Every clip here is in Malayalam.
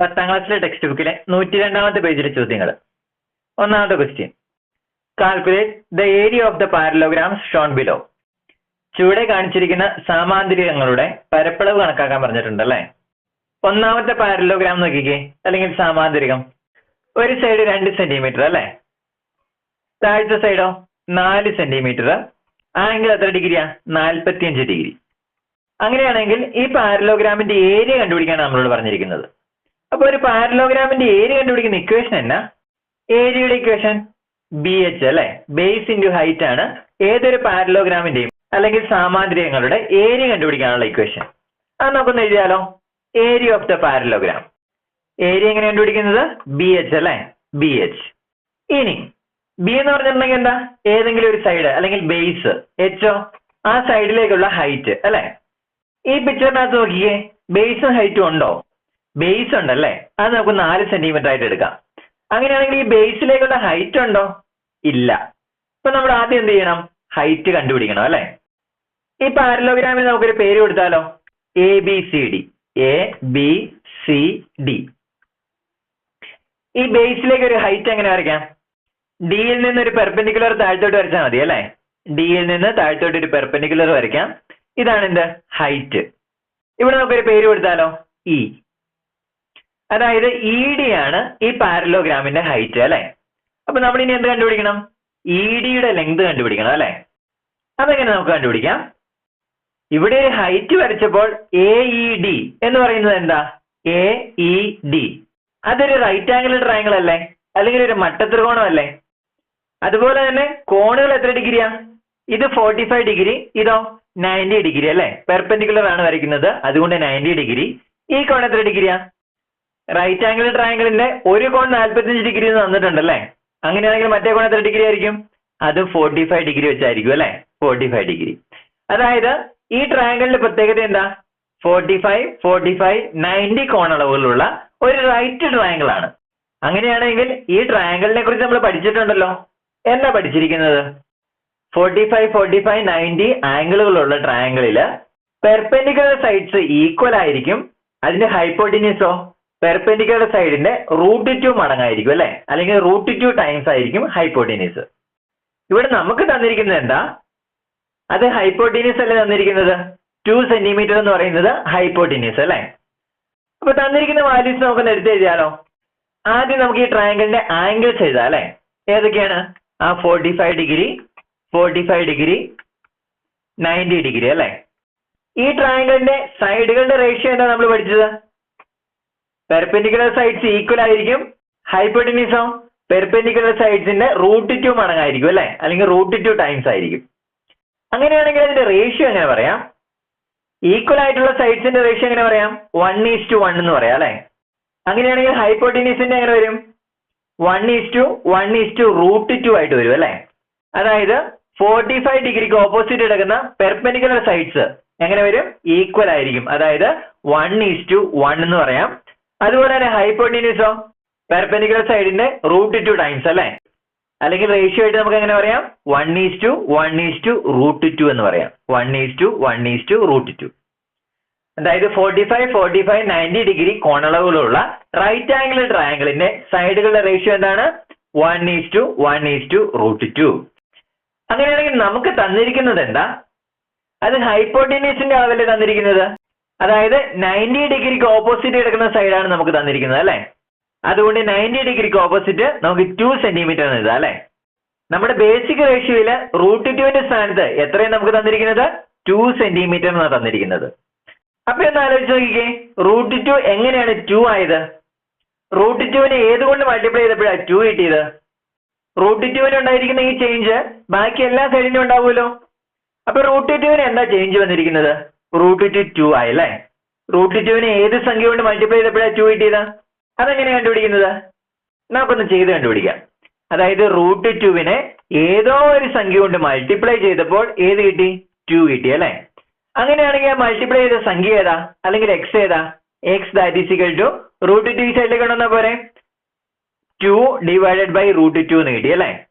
പത്താം ക്ലാസ്സിലെ ടെക്സ്റ്റ് ബുക്കിലെ നൂറ്റി രണ്ടാമത്തെ പേജിലെ ചോദ്യങ്ങൾ ഒന്നാമത്തെ question calculate the area of the parallelograms shown below ചുവടെ കാണിച്ചിരിക്കുന്ന സാമാന്തരികങ്ങളുടെ പരപ്പളവ് കണക്കാക്കാൻ പറഞ്ഞിട്ടുണ്ട് അല്ലേ? ഒന്നാമത്തെ പാരലോഗ്രാം നോക്കിക്കേ. അല്ലെങ്കിൽ സാമാന്തരികം. ഒരു സൈഡ് രണ്ട് സെന്റിമീറ്റർ അല്ലേ? താഴത്തെ സൈഡോ നാല് സെന്റിമീറ്റർ ആംഗിൾ എത്ര ഡിഗ്രിയാ നാൽപ്പത്തിയഞ്ച് ഡിഗ്രി അങ്ങനെയാണെങ്കിൽ ഈ പാരലോഗ്രാമിന്റെ ഏരിയ കണ്ടുപിടിക്കാനാണ് നമ്മളോട് പറഞ്ഞിരിക്കുന്നത്. അപ്പൊ ഒരു പാരലോഗ്രാമിന്റെ ഏരിയ കണ്ടുപിടിക്കുന്ന ഇക്വേഷൻ എന്നാ? ഏരിയയുടെ ഇക്വേഷൻ ബി എച്ച് അല്ലെ? ബേസ് ഇന്റു ഹൈറ്റ് ആണ് ഏതൊരു പാരലോഗ്രാമിന്റെയും അല്ലെങ്കിൽ സാമാന്ത്രികങ്ങളുടെ ഏരിയ കണ്ടുപിടിക്കാനുള്ള ഇക്വേഷൻ അത് നമുക്കൊന്ന് എഴുതിയാലോ? Area of the parallelogram area എങ്ങനെ കണ്ടുപിടിക്കുന്നത്? ബി എച്ച് അല്ലെ? ബി എച്ച് ഇനി ബി എന്ന് പറഞ്ഞിട്ടുണ്ടെങ്കിൽ എന്താ? ഏതെങ്കിലും ഒരു സൈഡ് അല്ലെങ്കിൽ ബേസ് എച്ചോ ആ സൈഡിലേക്കുള്ള ഹൈറ്റ് അല്ലെ? ഈ പിക്ചറിനകത്ത് നോക്കിയേ ബേസും ഹൈറ്റും ഉണ്ടോ? ബേസ് ഉണ്ട് അല്ലേ അത് നമുക്ക് നാല് സെന്റിമീറ്റർ ആയിട്ട് എടുക്കാം. അങ്ങനെയാണെങ്കിൽ ഈ ബേസിലേക്കുള്ള ഹൈറ്റ് ഉണ്ടോ? ഇല്ല. ഇപ്പൊ നമ്മൾ ആദ്യം എന്ത് ചെയ്യണം? ഹൈറ്റ് കണ്ടുപിടിക്കണം അല്ലെ? ഈ പാരലോഗ്രാമിന് നമുക്കൊരു പേര് കൊടുത്താലോ? A B C D A B C D ഈ ബേസിലേക്ക് ഒരു ഹൈറ്റ് എങ്ങനെ വരയ്ക്കാം? ഡിയിൽ നിന്ന് ഒരു പെർപെൻഡിക്കുലർ താഴ്ത്തോട്ട് വരച്ചാൽ മതി അല്ലേ? ഡിയിൽ നിന്ന് താഴ്ത്തോട്ട് ഒരു പെർപെൻഡിക്കുലർ വരയ്ക്കാം. ഇതാണ് എന്ത്? ഹൈറ്റ് ഇവിടെ നമുക്കൊരു പേര് കൊടുത്താലോ? ഇ അതായത് ഇ ഡി ആണ് ഈ പാരലോഗ്രാമിന്റെ ഹൈറ്റ് അല്ലെ? അപ്പൊ നമ്മൾ ഇനി എന്ത് കണ്ടുപിടിക്കണം? ഇ ഡിയുടെ ലെങ്ത് കണ്ടുപിടിക്കണം അല്ലെ? അതെങ്ങനെ നമുക്ക് കണ്ടുപിടിക്കാം? ഇവിടെ ഒരു ഹൈറ്റ് വരച്ചപ്പോൾ എ ഇ ഡി എന്ന് പറയുന്നത് എന്താ? എ ഇ ഡി അതൊരു റൈറ്റ് ആംഗിൾ ട്രയാങ്കിൾ അല്ലേ? അല്ലെങ്കിൽ ഒരു മട്ടത്രികോണം അല്ലേ? അതുപോലെ തന്നെ കോണുകൾ എത്ര ഡിഗ്രിയാ? ഇത് ഫോർട്ടി ഫൈവ് ഡിഗ്രി ഇതോ നയന്റി ഡിഗ്രി അല്ലേ? പെർപെൻഡിക്കുലർ ആണ് വരയ്ക്കുന്നത് അതുകൊണ്ട് നയന്റി ഡിഗ്രി. ഈ കോൺ എത്ര ഡിഗ്രിയാ? റൈറ്റ് ആംഗിൾ ട്രയാങ്കിളിന്റെ ഒരു കോൺ നാൽപ്പത്തിയഞ്ച് ഡിഗ്രി എന്ന് തന്നിട്ടുണ്ട് തന്നിട്ടുണ്ടല്ലേ അങ്ങനെയാണെങ്കിൽ മറ്റേ കോൺ എത്ര ഡിഗ്രി ആയിരിക്കും? അത് ഫോർട്ടി ഫൈവ് ഡിഗ്രി വെച്ചായിരിക്കും അല്ലേ? ഫോർട്ടി ഫൈവ് ഡിഗ്രി അതായത് ഈ ട്രയാങ്കിളിന്റെ പ്രത്യേകത എന്താ? Forty five forty five ninety കോൺ കോണളവുകളുള്ള ഒരു റൈറ്റ് ട്രയാങ്കിൾ ആണ്. അങ്ങനെയാണെങ്കിൽ ഈ ട്രയാങ്കിളിനെ കുറിച്ച് നമ്മൾ പഠിച്ചിട്ടുണ്ടല്ലോ. എന്താ പഠിച്ചിരിക്കുന്നത്? Forty five forty five ninety ആംഗിളുകളുള്ള ട്രയാങ്കിളിൽ പെർപെൻഡിക്കുലർ സൈഡ്സ് ഈക്വൽ ആയിരിക്കും. അതിന്റെ ഹൈപ്പോട്ടിനിസോ പെർപെൻഡിക്കുലർ സൈഡിന്റെ റൂട്ട് ടു മടങ്ങായിരിക്കും അല്ലെ? അല്ലെങ്കിൽ റൂട്ട് ടു ടൈംസ് ആയിരിക്കും ഹൈപ്പോട്ടീനിയസ്. ഇവിടെ നമുക്ക് തന്നിരിക്കുന്നത് എന്താ? അത് ഹൈപ്പോട്ടീനിയസ് അല്ലേ തന്നിരിക്കുന്നത്? ടു സെന്റിമീറ്റർ എന്ന് പറയുന്നത് ഹൈപ്പോട്ടീനിയസ് അല്ലെ? അപ്പൊ തന്നിരിക്കുന്ന വാല്യൂസ് നമുക്ക് എടുത്ത് എഴുതിയാലോ? ആദ്യം നമുക്ക് ഈ ട്രയാങ്കിളിന്റെ ആംഗിൾസ് എഴുതാം അല്ലെ? ഏതൊക്കെയാണ്? ആ forty five degree forty five degree ninety degree അല്ലെ? ഈ ട്രയാങ്കിളിന്റെ സൈഡുകളുടെ റേഷ്യോ എന്താ നമ്മൾ പഠിച്ചത്? പെർപെൻഡിക്കുലർ സൈഡ്സ് ഈക്വൽ ആയിരിക്കും ഹൈപ്പോട്ടിനിസോ പെർപെൻഡിക്കുലർ സൈഡ്സിന്റെ റൂട്ട് ടു മടങ്ങായിരിക്കും അല്ലെ? അല്ലെങ്കിൽ റൂട്ട് ടു ടൈംസ് ആയിരിക്കും. അങ്ങനെയാണെങ്കിൽ അതിന്റെ റേഷ്യോ എങ്ങനെ പറയാം? ഈക്വൽ ആയിട്ടുള്ള സൈഡ്സിന്റെ റേഷ്യോ എങ്ങനെ പറയാം? വൺ ഈസ് ടു വൺ എന്ന് പറയാം അല്ലെ? അങ്ങനെയാണെങ്കിൽ ഹൈപ്പോട്ടിനിസിന്റെ എങ്ങനെ വരും? One is to one is to root two ആയിട്ട് വരും അല്ലെ? അതായത് ഫോർട്ടി ഫൈവ് ഡിഗ്രിക്ക് ഓപ്പോസിറ്റ് എടുക്കുന്ന പെർപെൻഡിക്കുലർ സൈഡ്സ് എങ്ങനെ വരും? ഈക്വൽ ആയിരിക്കും. അതായത് വൺ ഈസ് ടു വൺ എന്ന് പറയാം. അതുപോലെ തന്നെ ഹൈപ്പോണ്ടിന്യൂസോ പെർപെൻഡിക്കുലർ സൈഡിന്റെ റൂട്ട് ടു ടൈംസ് അല്ലെ? അല്ലെങ്കിൽ റേഷ്യോ ആയിട്ട് നമുക്ക് എങ്ങനെ പറയാം? One is to one is to root two എന്ന് പറയാം. One is to one is to root two അതായത് forty five forty five ninety degree കോണളവുകളുള്ള right angle ട്രയാങ്കിളിന്റെ സൈഡുകളുടെ റേഷ്യോ എന്താണ്? One is to one is to root two അങ്ങനെയാണെങ്കിൽ നമുക്ക് തന്നിരിക്കുന്നത് എന്താ? അത് ഹൈപ്പോട്ടിനീസിന്റെ അളവല്ലേ തന്നിരിക്കുന്നത്? അതായത് നയന്റി ഡിഗ്രിക്ക് ഓപ്പോസിറ്റ് കിടക്കുന്ന സൈഡാണ് നമുക്ക് തന്നിരിക്കുന്നത് അല്ലെ? അതുകൊണ്ട് നയന്റി ഡിഗ്രിക്ക് ഓപ്പോസിറ്റ് നമുക്ക് ടു സെന്റിമീറ്റർ എന്ന് എഴുതാം അല്ലെ? നമ്മുടെ ബേസിക് റേഷ്യോയിൽ റൂട്ട് ടുവിന്റെ സ്ഥാനത്ത് എത്രയാണ് നമുക്ക് തന്നിരിക്കുന്നത്? ടു സെന്റിമീറ്റർ എന്നാണ് തന്നിരിക്കുന്നത്. അപ്പൊ ഒന്ന് ആലോചിച്ച് നോക്കിക്കേ റൂട്ട് ടു എങ്ങനെയാണ് ടു ആയത്? റൂട്ട് ടുവിനെ ഏതുകൊണ്ട് മൾട്ടിപ്ലൈ ചെയ്തപ്പോഴാണ് ടു കിട്ടിയത്? റൂട്ട് ടുവിന് ഉണ്ടായിരിക്കുന്ന ഈ ചേഞ്ച് ബാക്കി എല്ലാ സൈഡിനും ഉണ്ടാവുമല്ലോ? അപ്പൊ റൂട്ട് ടുവിന് എന്താ ചേഞ്ച് വന്നിരിക്കുന്നത്? റൂട്ട് ടു ആയി ആയല്ലേ? റൂട്ട് ടുവിനെ ഏത് സംഖ്യ കൊണ്ട് മൾട്ടിപ്ലൈ ചെയ്തപ്പോഴാണ് ടു കിട്ടിയത്? അതെങ്ങനെ കണ്ടുപിടിക്കുന്നത്? നമുക്കൊന്ന് ചെയ്ത് കണ്ടുപിടിക്കാം. അതായത് റൂട്ട് ടുവിനെ ഏതോ ഒരു സംഖ്യ കൊണ്ട് മൾട്ടിപ്ലൈ ചെയ്തപ്പോൾ ഏത് കിട്ടി? ടു കിട്ടി അല്ലെ? അങ്ങനെയാണെങ്കിൽ ആ മൾട്ടിപ്ലൈ ചെയ്ത സംഖ്യ ഏതാ? അല്ലെങ്കിൽ എക്സ് ഏതാ? X that is equal to root two ഈ സൈഡിലേക്ക് കൊണ്ടുവന്നാ പോരെ? Two divided by root two എന്ന് കിട്ടി അല്ലേ?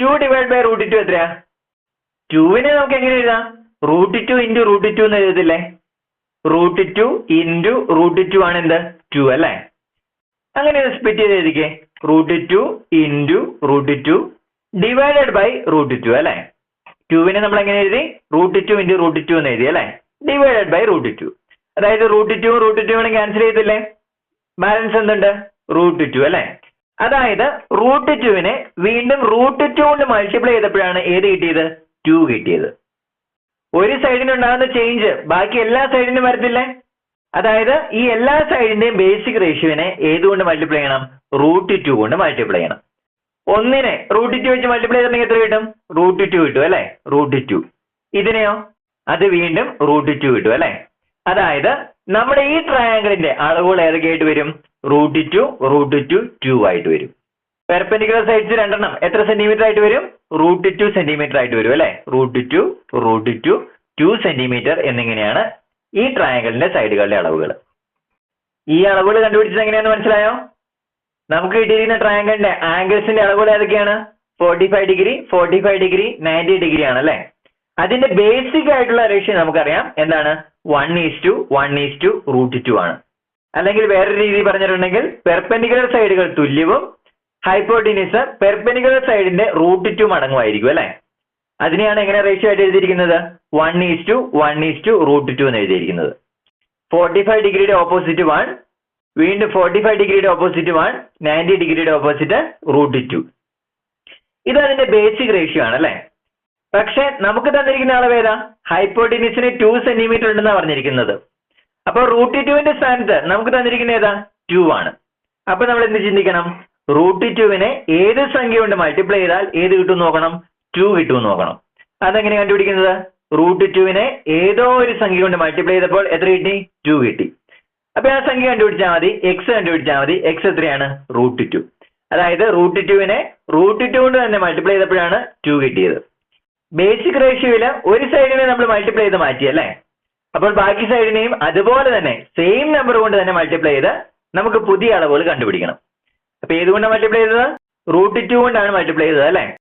Two divide by root two എത്രയാ? ടുവിനെ നമുക്ക് എങ്ങനെ എഴുതാം? Root two into root two എന്ന് എഴുതത്തില്ലേ root two into root two ആണ് എന്ത് ടു അല്ലേ അങ്ങനെ സ്പ്ലിറ്റ് ചെയ്ത് എഴുതിക്കേ root two into root two divided by root two അല്ലേ ടുവിനെ നമ്മൾ എങ്ങനെ എഴുതി root two into root two എന്ന് എഴുതി അല്ലേ ഡിവൈഡഡ് ബൈ റൂട്ട് ടു അതായത് റൂട്ട് ടു റൂട്ട് ടു ആണ് ക്യാൻസൽ ചെയ്തില്ലേ ബാലൻസ് എന്തുണ്ട് റൂട്ട് ടു അല്ലേ അതായത് റൂട്ട് ടുവിനെ വീണ്ടും റൂട്ട് ടു കൊണ്ട് മൾട്ടിപ്ലൈ ചെയ്തപ്പോഴാണ് ഏത് കിട്ടിയത് ടു കിട്ടിയത് ഒരു സൈഡിന് ഉണ്ടാകുന്ന ചേഞ്ച് ബാക്കി എല്ലാ സൈഡിനും വരത്തില്ലേ? അതായത് ഈ എല്ലാ സൈഡിന്റെയും ബേസിക് റേഷ്യോനെ ഏതുകൊണ്ട് മൾട്ടിപ്ലൈ ചെയ്യണം? റൂട്ട് ടു കൊണ്ട് മൾട്ടിപ്ലൈ ചെയ്യണം. ഒന്നിനെ റൂട്ട് ടു വെച്ച് മൾട്ടിപ്ലൈ ചെയ്തിട്ടുണ്ടെങ്കിൽ എത്ര കിട്ടും? റൂട്ട് ടു കിട്ടും അല്ലെ? റൂട്ട് ടു ഇതിനെയോ? അത് വീണ്ടും റൂട്ട് ടു കിട്ടും അല്ലെ? അതായത് നമ്മുടെ ഈ ട്രയാങ്കിളിന്റെ അളവുകൾ ഏതൊക്കെയായിട്ട് വരും? Root two root two two ആയിട്ട് വരും. പെർപെൻഡിക്കുലർ സൈഡ്സ് രണ്ടെണ്ണം. എത്ര സെന്റിമീറ്റർ ആയിട്ട് വരും? റൂട്ട് ടു സെന്റിമീറ്റർ ആയിട്ട് വരും അല്ലെ? Root two root two two centimetre എന്നിങ്ങനെയാണ് ഈ ട്രയാങ്കിളിന്റെ സൈഡുകളുടെ അളവുകൾ ഈ അളവുകൾ കണ്ടുപിടിച്ചത് എങ്ങനെയാണെന്ന് മനസ്സിലായോ? നമുക്ക് കിട്ടിയിരിക്കുന്ന ട്രയാങ്കിളിന്റെ ആംഗിൾസിന്റെ അളവുകൾ ഏതൊക്കെയാണ്? Forty five degree forty five degree ninety degree ആണ് അല്ലെ? അതിന്റെ ബേസിക് ആയിട്ടുള്ള റേഷ്യോ നമുക്കറിയാം. എന്താണ്? One is to one is to root two ആണ്. അല്ലെങ്കിൽ വേറൊരു രീതി പറഞ്ഞിട്ടുണ്ടെങ്കിൽ പെർപെൻഡിക്കുലർ സൈഡുകൾ തുല്യവും ഹൈപ്പോട്ടിനിസ് പെർപെനിക്കുലർ സൈഡിന്റെ റൂട്ട് ടു മടങ്ങുമായിരിക്കും അല്ലെ? അതിനെയാണ് എങ്ങനെ റേഷ്യോ ആയിട്ട് എഴുതിയിരിക്കുന്നത്? One is to one is to root two എന്ന് എഴുതിയിരിക്കുന്നത്. ഫോർട്ടി ഫൈവ് ഡിഗ്രിയുടെ ഓപ്പോസിറ്റ് വൺ വീണ്ടും ഫോർട്ടി ഫൈവ് ഡിഗ്രിയുടെ ഓപ്പോസിറ്റ് വൺ നയന്റി ഡിഗ്രിയുടെ ഓപ്പോസിറ്റ് റൂട്ട് ടു ഇത് അതിന്റെ ബേസിക് റേഷ്യോ ആണ് അല്ലെ? പക്ഷെ നമുക്ക് തന്നിരിക്കുന്ന അളവ് ഏതാ? ഹൈപ്പോട്ടിനിസിന് ടു സെന്റിമീറ്റർ ഉണ്ടെന്നാണ് പറഞ്ഞിരിക്കുന്നത്. അപ്പൊ റൂട്ട് ടുവിന്റെ സ്ഥാനത്ത് നമുക്ക് തന്നിരിക്കുന്ന ഏതാ? ടു ആണ്. അപ്പൊ നമ്മൾ എന്ത് ചിന്തിക്കണം? റൂട്ട് ടുവിനെ ഏത് സംഖ്യ കൊണ്ട് മൾട്ടിപ്ലൈ ചെയ്താൽ ഏത് കിട്ടും നോക്കണം? ടു കിട്ടും നോക്കണം. അതെങ്ങനെ കണ്ടുപിടിക്കുന്നത്? റൂട്ട് ടുവിനെ ഏതോ ഒരു സംഖ്യ കൊണ്ട് മൾട്ടിപ്ലൈ ചെയ്തപ്പോൾ എത്ര കിട്ടി? ടു കിട്ടി. അപ്പൊ ആ സംഖ്യ കണ്ടുപിടിച്ചാൽ മതി എക്സ് കണ്ടുപിടിച്ചാൽ മതി എക്സ് എത്രയാണ്? Root two. അതായത് റൂട്ട് ടുവിനെ റൂട്ട് ടു കൊണ്ട് തന്നെ മൾട്ടിപ്ലൈ ചെയ്തപ്പോഴാണ് ടു കിട്ടിയത്. ബേസിക് റേഷ്യോയിൽ ഒരു സൈഡിനെ നമ്മൾ മൾട്ടിപ്ലൈ ചെയ്ത് മാറ്റി അല്ലേ? അപ്പോൾ ബാക്കി സൈഡിനെയും അതുപോലെ തന്നെ സെയിം നമ്പർ കൊണ്ട് തന്നെ മൾട്ടിപ്ലൈ ചെയ്ത് നമുക്ക് പുതിയ അളവുകൾ കണ്ടുപിടിക്കണം. അപ്പൊ ഏതുകൊണ്ടാണ് മൾട്ടിപ്ലൈ ചെയ്തത്? റൂട്ട് ടു കൊണ്ടാണ് മൾട്ടിപ്ലൈ ചെയ്തത് അല്ലെ?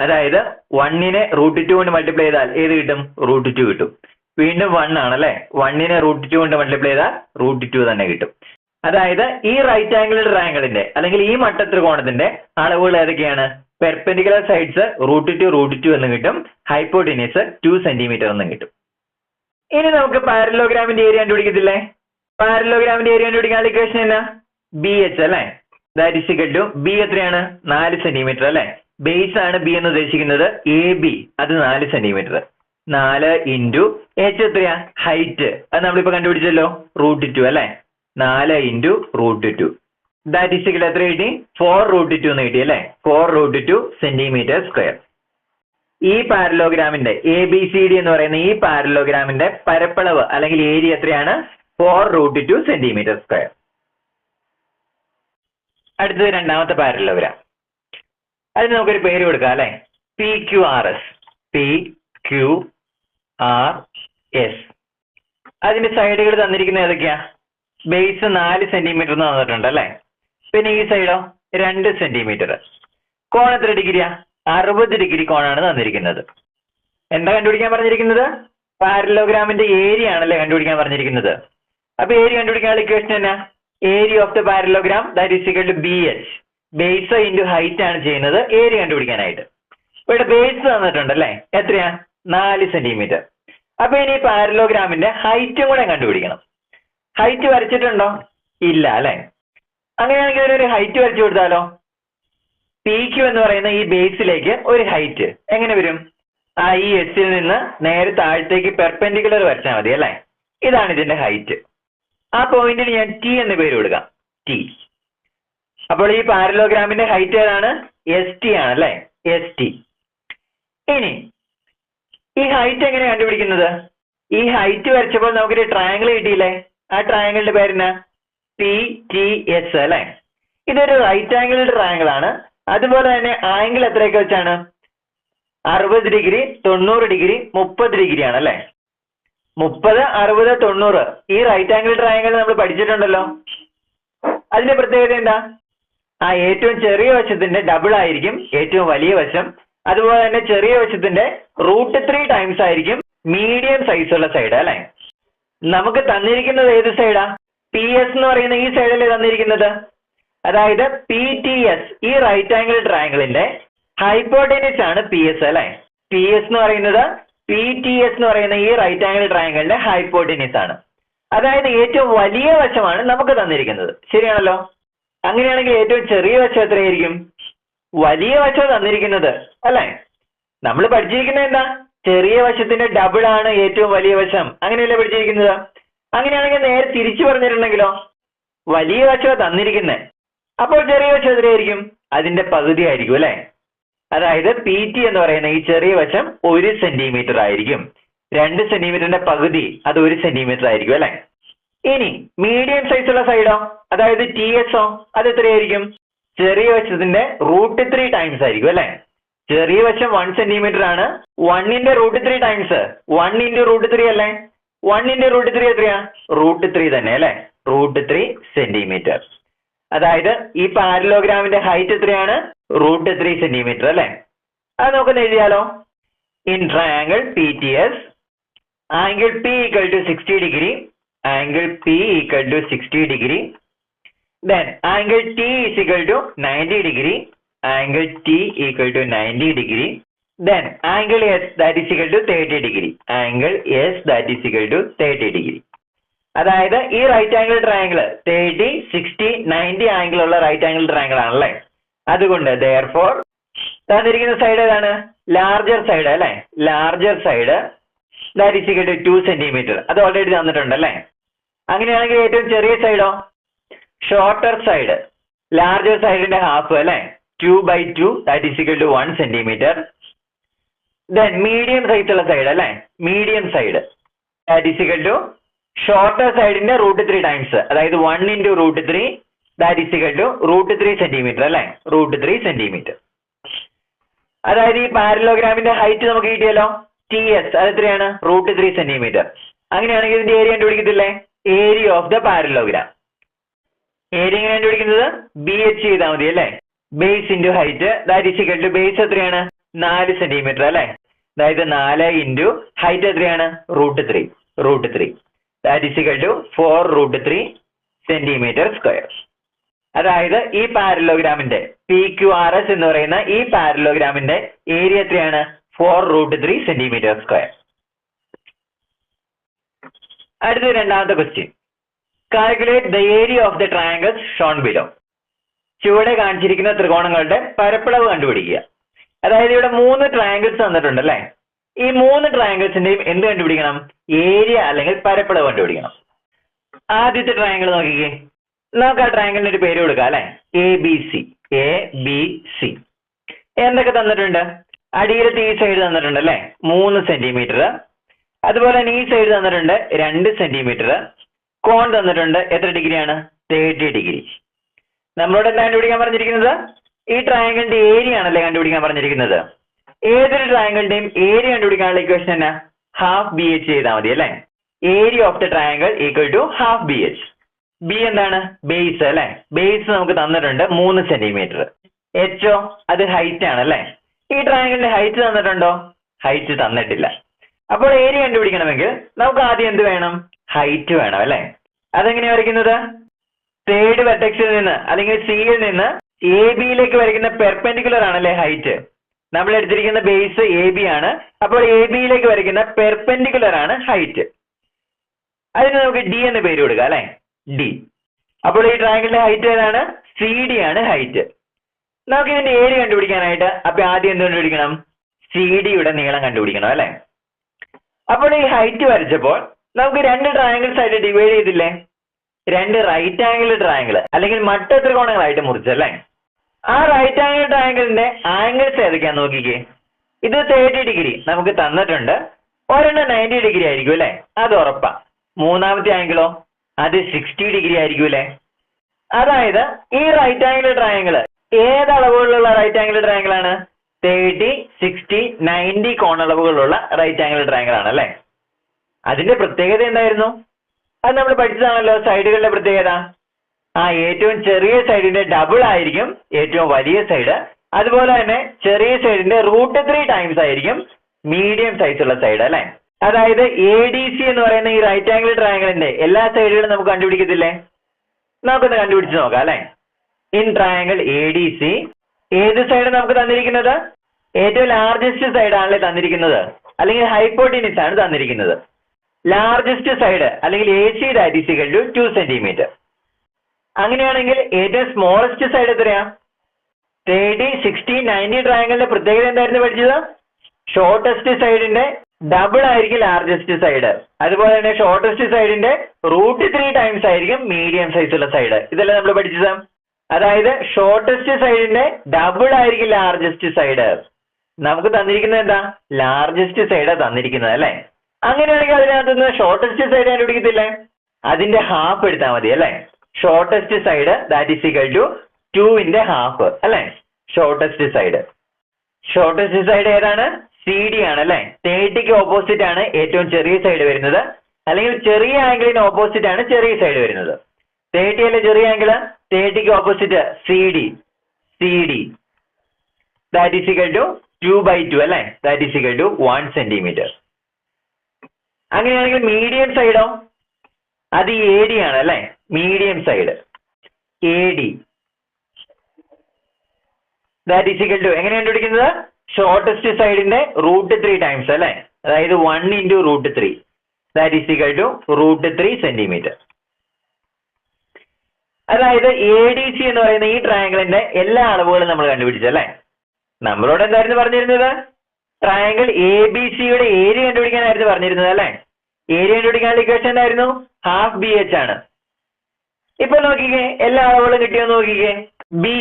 അതായത് വണ്ണിനെ റൂട്ട് ടു കൊണ്ട് മൾട്ടിപ്ലൈ ചെയ്താൽ ഏത് കിട്ടും? റൂട്ട് ടു കിട്ടും. വീണ്ടും വൺ ആണ് അല്ലെ? വണ്ണിനെ റൂട്ട് ടു കൊണ്ട് മൾട്ടിപ്ലൈ ചെയ്താൽ റൂട്ട് ടു തന്നെ കിട്ടും. അതായത് ഈ റൈറ്റ് ആംഗിൾ ട്രയാങ്കിളിന്റെ അല്ലെങ്കിൽ ഈ മട്ട ത്രികോണത്തിന്റെ അളവുകൾ ഏതൊക്കെയാണ്? Perpendicular sides root two root two എന്ന് കിട്ടും. ഹൈപ്പോട്ടിനിയസ് ടു സെന്റിമീറ്റർ എന്ന് കിട്ടും. ഇനി നമുക്ക് പാരലോഗ്രാമിന്റെ ഏരിയ കണ്ടുപിടിക്കത്തില്ലേ? പാരലോഗ്രാമിന്റെ ഏരിയ കണ്ടുപിടിക്കാൻ ഇക്വേഷൻ എന്നാ? ബി എച്ച് അല്ലെ? That is equal to B എത്രയാണ്? നാല് സെന്റിമീറ്റർ അല്ലെ? ബേസ് ആണ് ബി എന്ന് ഉദ്ദേശിക്കുന്നത് എ ബി അത് നാല് സെന്റിമീറ്റർ നാല് ഇന്റു എച്ച് എത്രയാ? ഹൈറ്റ് അത് നമ്മളിപ്പോ കണ്ടുപിടിച്ചല്ലോ. റൂട്ട് ടു അല്ലെ? നാല് into root two that is equal എത്ര കിട്ടി ഫോർ റൂട്ട് ടു എന്ന് കിട്ടി അല്ലെ? Four root two centimetre square ഈ പാരലോഗ്രാമിന്റെ എ ബി സി ഡി എന്ന് പറയുന്ന ഈ പാരലോഗ്രാമിന്റെ പരപ്പളവ് അല്ലെങ്കിൽ ഏരിയ എത്രയാണ്? Four root two centimetre square അടുത്തത് രണ്ടാമത്തെ പാരലോഗ്രാം അതിന് നമുക്കൊരു പേര് കൊടുക്കാം അല്ലെ? P Q R S P Q R S അതിന്റെ സൈഡുകൾ തന്നിരിക്കുന്നത് ഏതൊക്കെയാ? ബേസ് നാല് സെന്റിമീറ്റർ എന്ന് തന്നിട്ടുണ്ട് അല്ലെ? പിന്നെ ഈ സൈഡോ രണ്ട് സെന്റിമീറ്റർ കോൺ എത്ര ഡിഗ്രിയാ? അറുപത് ഡിഗ്രി കോണാണ് തന്നിരിക്കുന്നത്. എന്താ കണ്ടുപിടിക്കാൻ പറഞ്ഞിരിക്കുന്നത്? പാരലോഗ്രാമിന്റെ ഏരിയ ആണല്ലേ കണ്ടുപിടിക്കാൻ പറഞ്ഞിരിക്കുന്നത്. അപ്പൊ ഏരിയ കണ്ടുപിടിക്കാനുള്ള ഇക്വേഷൻ എന്നാ? Area of the parallelogram that is equal to B H base into height ആണ് ചെയ്യുന്നത്. ഏരിയ കണ്ടുപിടിക്കാനായിട്ട്. ഇവിടെ ബേസ് തന്നിട്ടുണ്ട് അല്ലേ? എത്രയാ? നാല് സെന്റിമീറ്റർ അപ്പൊ ഇനി പാരലോഗ്രാമിന്റെ ഹൈറ്റും കൂടെ കണ്ടുപിടിക്കണം. ഹൈറ്റ് വരച്ചിട്ടുണ്ടോ? ഇല്ല അല്ലെ? അങ്ങനെയാണെങ്കിൽ ഒരു ഹൈറ്റ് വരച്ചു കൊടുത്താലോ? പി ക്യു എന്ന് പറയുന്ന ഈ ബേസിലേക്ക് ഒരു ഹൈറ്റ് എങ്ങനെ വരും? ആ ഈ എസിൽ നിന്ന് നേരെ താഴത്തേക്ക് പെർപെൻഡിക്കുലർ വരച്ചാൽ മതി അല്ലേ? ഇതാണ് ഇതിന്റെ ഹൈറ്റ് ആ പോയിന്റിന് ഞാൻ ടി എന്ന് പേര് കൊടുക്കാം. ടി അപ്പോൾ ഈ പാരലോഗ്രാമിന്റെ ഹൈറ്റ് ഏതാണ്? എസ് ടി ആണ് അല്ലെ? എസ് ടി ഇനി ഈ ഹൈറ്റ് എങ്ങനെ കണ്ടുപിടിക്കുന്നത്? ഈ ഹൈറ്റ് വരച്ചപ്പോൾ നമുക്കൊരു ട്രയാങ്കിൾ കിട്ടിയില്ലേ? ആ ട്രയാങ്കിളിന്റെ പേരെന്നാ പി ടി എസ് അല്ലെ? ഇതൊരു റൈറ്റ് ആംഗിൾ ട്രയാങ്കിൾ ആണ്. അതുപോലെ തന്നെ ആംഗിൾ എത്രയൊക്കെ വെച്ചാണ്? അറുപത് ഡിഗ്രി തൊണ്ണൂറ് ഡിഗ്രി മുപ്പത് ഡിഗ്രി ആണ് അല്ലെ? മുപ്പത് അറുപത് തൊണ്ണൂറ്. ഈ റൈറ്റ് ആംഗിൾ ട്രയാങ്കിൾ നമ്മൾ പഠിച്ചിട്ടുണ്ടല്ലോ. അതിന്റെ പ്രത്യേകത എന്താ? ആ ഏറ്റവും ചെറിയ വശത്തിന്റെ ഡബിൾ ആയിരിക്കും ഏറ്റവും വലിയ വശം. അതുപോലെ തന്നെ ചെറിയ വശത്തിന്റെ റൂട്ട് ത്രീ ടൈംസ് ആയിരിക്കും മീഡിയം സൈസ് ഉള്ള സൈഡ് അല്ലെ? നമുക്ക് തന്നിരിക്കുന്നത് ഏത് സൈഡാ പി എസ് എന്ന് പറയുന്ന ഈ സൈഡല്ലേ തന്നിരിക്കുന്നത്? അതായത് പി ടി എസ് ഈ റൈറ്റ് ആംഗിൾ ട്രയാങ്കിളിന്റെ ഹൈപ്പോട്ടേനിസ് ആണ് പി എസ് അല്ലെ? പി എസ് എന്ന് പറയുന്നത് പി ടി എസ് എന്ന് പറയുന്ന ഈ റൈറ്റ് ആംഗിൾ ട്രയാങ്കിളിന്റെ ഹൈപ്പോട്ടനിസ് ആണ്. അതായത് ഏറ്റവും വലിയ വശമാണ് നമുക്ക് തന്നിരിക്കുന്നത്. ശരിയാണല്ലോ? അങ്ങനെയാണെങ്കിൽ ഏറ്റവും ചെറിയ വശം എത്രയായിരിക്കും? വലിയ വശം തന്നിരിക്കുന്നത് അല്ലെ? നമ്മൾ പഠിച്ചിരിക്കുന്നത് എന്താ? ചെറിയ വശത്തിന്റെ ഡബിൾ ആണ് ഏറ്റവും വലിയ വശം. അങ്ങനെയല്ലേ പഠിച്ചിരിക്കുന്നത്? അങ്ങനെയാണെങ്കിൽ നേരെ തിരിച്ചു പറഞ്ഞിട്ടുണ്ടെങ്കിലോ? വലിയ വശം തന്നിരിക്കുന്നത്. അപ്പോൾ ചെറിയ വശം എത്രയായിരിക്കും? അതിന്റെ പകുതി ആയിരിക്കും അല്ലെ? അതായത് പി ടി എന്ന് പറയുന്ന ഈ ചെറിയ വശം ഒരു സെന്റിമീറ്റർ ആയിരിക്കും. രണ്ട് സെന്റിമീറ്ററിന്റെ പകുതി അത് ഒരു സെന്റിമീറ്റർ ആയിരിക്കും അല്ലെ? ഇനി മീഡിയം സൈസ് ഉള്ള സൈഡോ അതായത് ടി എസ് ഓ? അത് എത്രയായിരിക്കും? ചെറിയ വശത്തിന്റെ റൂട്ട് ത്രീ ടൈംസ് ആയിരിക്കും അല്ലെ? ചെറിയ വശം വൺ സെന്റിമീറ്റർ ആണ്. വണ്ണിന്റെ root three times one into root three അല്ലേ? വണ്ണിന്റെ റൂട്ട് ത്രീ എത്രയാ? റൂട്ട് ത്രീ തന്നെ അല്ലെ? റൂട്ട് ത്രീ സെന്റിമീറ്റർ അതായത് ഈ പാരലോഗ്രാമിന്റെ ഹൈറ്റ് എത്രയാണ്? റൂട്ട് ത്രീ സെന്റിമീറ്റർ അല്ലെ? അത് നമുക്കൊന്ന് എഴുതിയാലോ? In triangle P T S angle P equal to sixty degree angle P equal to sixty degree then angle T is equal to ninety degree angle T equal to ninety degree then angle S that is equal to thirty degree angle S that is equal to thirty degree അതായത് ഈ right angle triangle thirty sixty ninety angle ഉള്ള റൈറ്റ് ആംഗിൾ ട്രയാങ്കിൾ ആണല്ലേ? അതുകൊണ്ട് ദയർഫോർ തന്നിരിക്കുന്ന സൈഡ് ഏതാണ്? ലാർജർ സൈഡ് അല്ലെ? Larger side that two centimetre അത് ഓൾറെഡി തന്നിട്ടുണ്ട് അല്ലെ? അങ്ങനെയാണെങ്കിൽ ഏറ്റവും ചെറിയ സൈഡോ ഷോർട്ടർ സൈഡ് ലാർജർ സൈഡിന്റെ ഹാഫ് അല്ലെ? Two by two that two one centimetre then medium size ഉള്ള സൈഡ് അല്ലെ? Medium side that is equal to shorter സൈഡിന്റെ root three times അതായത് one into root three that is equal to root three centimetre അല്ലെ? റൂട്ട് ത്രീ സെന്റിമീറ്റർ അതായത് ഈ പാരലോഗ്രാമിന്റെ ഹൈറ്റ് നമുക്ക് കിട്ടിയല്ലോ? ടി എസ് അത് എത്രയാണ്? റൂട്ട് ത്രീ സെന്റിമീറ്റർ അങ്ങനെയാണെങ്കിൽ ഇതിന്റെ area കണ്ടുപിടിക്കത്തില്ലേ? Area of the parallelogram area എങ്ങനെ കണ്ടുപിടിക്കുന്നത്? ബി എച്ച് ചെയ്താൽ മതി അല്ലേ? Base into height that is equal to base എത്രയാണ്? നാല് സെന്റിമീറ്റർ അല്ലേ? അതായത് നാല് ഇന്റു ഹൈറ്റ് എത്രയാണ്? Root three root three that is equal to four root three centimetre square അതായത് ഈ പാരലോഗ്രാമിന്റെ പി ക്യു ആർ എസ് എന്ന് പറയുന്ന ഈ പാരലോഗ്രാമിന്റെ ഏരിയ എത്രയാണ്? Four root three centimetre square അടുത്ത രണ്ടാമത്തെ question calculate the area of the triangles shown below ചുവടെ കാണിച്ചിരിക്കുന്ന ത്രികോണങ്ങളുടെ പരപ്പളവ് കണ്ടുപിടിക്കുക. അതായത് ഇവിടെ മൂന്ന് ട്രയാങ്കിൾസ് തന്നിട്ടുണ്ട് അല്ലേ? ഈ മൂന്ന് ട്രയാങ്കിൾസിന്റെയും എന്ത് കണ്ടുപിടിക്കണം? ഏരിയ അല്ലെങ്കിൽ പരപ്പളവ് കണ്ടുപിടിക്കണം. ആദ്യത്തെ ട്രയാങ്കിൾ നോക്കിക്കേ. നമുക്ക് ആ ട്രയാങ്കിളിന് ഒരു പേര് കൊടുക്കാം അല്ലെ? A B C A B C എന്തൊക്കെ തന്നിട്ടുണ്ട്? അടിയിലത്തെ ഈ സൈഡ് തന്നിട്ടുണ്ട് അല്ലെ? മൂന്ന് സെന്റിമീറ്റർ അതുപോലെ തന്നെ ഈ സൈഡ് തന്നിട്ടുണ്ട് രണ്ട് സെന്റിമീറ്റർ കോൺ തന്നിട്ടുണ്ട് എത്ര ഡിഗ്രിയാണ് തേർട്ടി ഡിഗ്രി നമ്മളോട് എന്താ കണ്ടുപിടിക്കാൻ പറഞ്ഞിരിക്കുന്നത്? ഈ ട്രയാങ്കിളിന്റെ ഏരിയ ആണല്ലേ കണ്ടുപിടിക്കാൻ പറഞ്ഞിരിക്കുന്നത്? ഏതൊരു ട്രയാങ്കിളിന്റെയും ഏരിയ കണ്ടുപിടിക്കാനുള്ള ഇക്വേഷൻ എന്നാ? ഹാഫ് ബി എച്ച് ചെയ്താൽ മതി അല്ലേ? Area of the triangle equal to half B H B എന്താണ്? ബേസ് അല്ലെ? ബേസ് നമുക്ക് തന്നിട്ടുണ്ട് മൂന്ന് സെന്റിമീറ്റർ എച്ചോ അത് ഹൈറ്റ് ആണ് അല്ലെ? ഈ ട്രയാങ്കിളിന്റെ ഹൈറ്റ് തന്നിട്ടുണ്ടോ? ഹൈറ്റ് തന്നിട്ടില്ല. അപ്പോൾ ഏരിയ കണ്ടുപിടിക്കണമെങ്കിൽ നമുക്ക് ആദ്യം എന്ത് വേണം? ഹൈറ്റ് വേണം അല്ലെ? അതെങ്ങനെയാ വരയ്ക്കുന്നത്? തേർഡ് വെർട്ടെക്സിൽ നിന്ന് അല്ലെങ്കിൽ സിയിൽ നിന്ന് എ ബിയിലേക്ക് വരയ്ക്കുന്ന പെർപെൻഡിക്കുലർ ആണല്ലേ ഹൈറ്റ് നമ്മൾ എടുത്തിരിക്കുന്ന ബേസ് എ ബി ആണ്. അപ്പോൾ എ ബിയിലേക്ക് വരയ്ക്കുന്ന പെർപെൻഡിക്കുലർ ആണ് ഹൈറ്റ് അതിന് നമുക്ക് ഡി എന്ന് പേര് കൊടുക്കാം അല്ലെ? ഡി അപ്പോൾ ഈ ട്രയാങ്കിളിന്റെ ഹൈറ്റ് ഏതാണ്? സി ഡി ആണ് ഹൈറ്റ് നമുക്ക് ഇതിന്റെ ഏരിയ കണ്ടുപിടിക്കാനായിട്ട് അപ്പൊ ആദ്യം എന്ത് കണ്ടുപിടിക്കണം സി ഡിയുടെ നീളം കണ്ടുപിടിക്കണം അല്ലെ? അപ്പോൾ ഈ ഹൈറ്റ് വരച്ചപ്പോൾ നമുക്ക് രണ്ട് ട്രയാങ്കിൾസ് ആയിട്ട് ഡിവൈഡ് ചെയ്തില്ലേ? രണ്ട് റൈറ്റ് ആംഗിൾ ട്രയാങ്കിൾ അല്ലെങ്കിൽ മട്ട ത്രികോണങ്ങളായിട്ട് മുറിച്ചല്ലേ ആ റൈറ്റ് ആംഗിൾ ട്രയാങ്കിളിന്റെ ആംഗിൾസ് ഏതൊക്കെയാന്ന് നോക്കിക്കേ? ഇത് തേർട്ടി ഡിഗ്രി നമുക്ക് തന്നിട്ടുണ്ട്. ഒരെണ്ണം നയന്റി ഡിഗ്രി ആയിരിക്കും അല്ലെ? അത് ഉറപ്പാ. മൂന്നാമത്തെ ആംഗിളോ അത് സിക്സ്റ്റി ഡിഗ്രി ആയിരിക്കും അല്ലെ? അതായത് ഈ റൈറ്റ് ആംഗിൾ ട്രയാങ്കിൾ ഏത് അളവുകളിലുള്ള റൈറ്റ് ആംഗിൾ ട്രയാങ്കിൾ ആണ്? തേർട്ടി സിക്സ്റ്റി നയന്റി കോണളവുകളുള്ള റൈറ്റ് ആംഗിൾ ട്രയാങ്കിൾ ആണ് അല്ലേ? അതിന്റെ പ്രത്യേകത എന്തായിരുന്നു? അത് നമ്മൾ പഠിച്ചതാണല്ലോ സൈഡുകളുടെ പ്രത്യേകത. ആ ഏറ്റവും ചെറിയ സൈഡിന്റെ ഡബിൾ ആയിരിക്കും ഏറ്റവും വലിയ സൈഡ് അതുപോലെ തന്നെ ചെറിയ സൈഡിന്റെ റൂട്ട് ത്രീ ടൈംസ് ആയിരിക്കും മീഡിയം സൈസ് ഉള്ള സൈഡ് അല്ലെ? അതായത് എ ഡി സി എന്ന് പറയുന്ന ഈ റൈറ്റ് ആംഗിൾ ട്രയാങ്കിളിന്റെ എല്ലാ സൈഡുകളും നമുക്ക് കണ്ടുപിടിക്കത്തില്ലേ? നമുക്കൊന്ന് കണ്ടുപിടിച്ച് നോക്കാം അല്ലെ? In triangle A D C ഏത് സൈഡ് നമുക്ക് തന്നിരിക്കുന്നത്? ഏറ്റവും ലാർജസ്റ്റ് സൈഡ് ആണല്ലേ തന്നിരിക്കുന്നത്. അല്ലെങ്കിൽ ഹൈപ്പോട്ടിനിസ് ആണ് തന്നിരിക്കുന്നത്. ലാർജസ്റ്റ് സൈഡ് അല്ലെങ്കിൽ A C equal to two centimetre അങ്ങനെയാണെങ്കിൽ ഏറ്റവും സ്മോളസ്റ്റ് സൈഡ് എത്രയാ? തേർട്ടി സിക്സ്റ്റി നയന്റി ട്രയാങ്കിളിന്റെ പ്രത്യേകത എന്തായിരുന്നു പഠിച്ചത്? ഷോർട്ടസ്റ്റ് സൈഡിന്റെ ഡബിൾ ആയിരിക്കും ലാർജസ്റ്റ് സൈഡ് അതുപോലെ തന്നെ ഷോർട്ടസ്റ്റ് സൈഡിന്റെ റൂട്ട് ത്രീ ടൈംസ് ആയിരിക്കും മീഡിയം സൈസ് ഉള്ള സൈഡ് ഇതല്ലേ നമ്മൾ പഠിച്ചത്? അതായത് ഷോർട്ടസ്റ്റ് സൈഡിന്റെ ഡബിൾ ആയിരിക്കും ലാർജസ്റ്റ് സൈഡ് നമുക്ക് തന്നിരിക്കുന്നത് എന്താ? ലാർജസ്റ്റ് സൈഡാ തന്നിരിക്കുന്നത് അല്ലെ? അങ്ങനെയാണെങ്കിൽ അതിനകത്ത് നിന്ന് ഷോർട്ടസ്റ്റ് സൈഡ് കണ്ടുപിടിക്കത്തില്ലേ? അതിന്റെ ഹാഫ് എടുത്താൽ മതി അല്ലെ? Shortest side that is equal to ടുവിന്റെ ഹാഫ് അല്ലെ? ഷോർട്ടസ്റ്റ് സൈഡ് ഷോർട്ടസ്റ്റ് സൈഡ് ഏതാണ്? സി ഡി ആണ് അല്ലെ തേർട്ടിക്ക് ഓപ്പോസിറ്റ് ആണ് ഏറ്റവും ചെറിയ സൈഡ് വരുന്നത്. അല്ലെങ്കിൽ ചെറിയ ആംഗിളിന് ഓപ്പോസിറ്റ് ആണ് ചെറിയ സൈഡ് വരുന്നത്. തേർട്ടി അല്ലെ ചെറിയ angle തേർട്ടിക്ക് opposite C D C D that is equal to two by two അല്ലെ? That is equal to one centimetre അങ്ങനെയാണെങ്കിൽ മീഡിയം സൈഡോ അത് എ ഡി ആണ് അല്ലെ? Medium side A D that is equal to എങ്ങനെ കണ്ടുപിടിക്കുന്നത്? ഷോർട്ടസ്റ്റ് സൈഡിന്റെ റൂട്ട് ത്രീ ടൈംസ് അല്ലെ? അതായത് one into root three that is equal to root three centimetre അതായത് എ ഡി സി എന്ന് പറയുന്ന ഈ ട്രയാങ്കിളിന്റെ എല്ലാ അളവുകളും നമ്മൾ കണ്ടുപിടിച്ചു അല്ലെ? നമ്മളോട് എന്തായിരുന്നു പറഞ്ഞിരുന്നത്? ട്രയാങ്കിൾ എ ബി സിയുടെ ഏരിയ കണ്ടുപിടിക്കാനായിരുന്നു പറഞ്ഞിരുന്നത് അല്ലെ? ഏരിയ കണ്ടുപിടിക്കാനുള്ള ഇക്വേഷൻ എന്തായിരുന്നു? ഹാഫ് ബി എച്ച് ആണ്. ഇപ്പൊ നോക്കിക്കേ എല്ലാ അളവുകളും കിട്ടിയോ നോക്കിക്കേ? ബി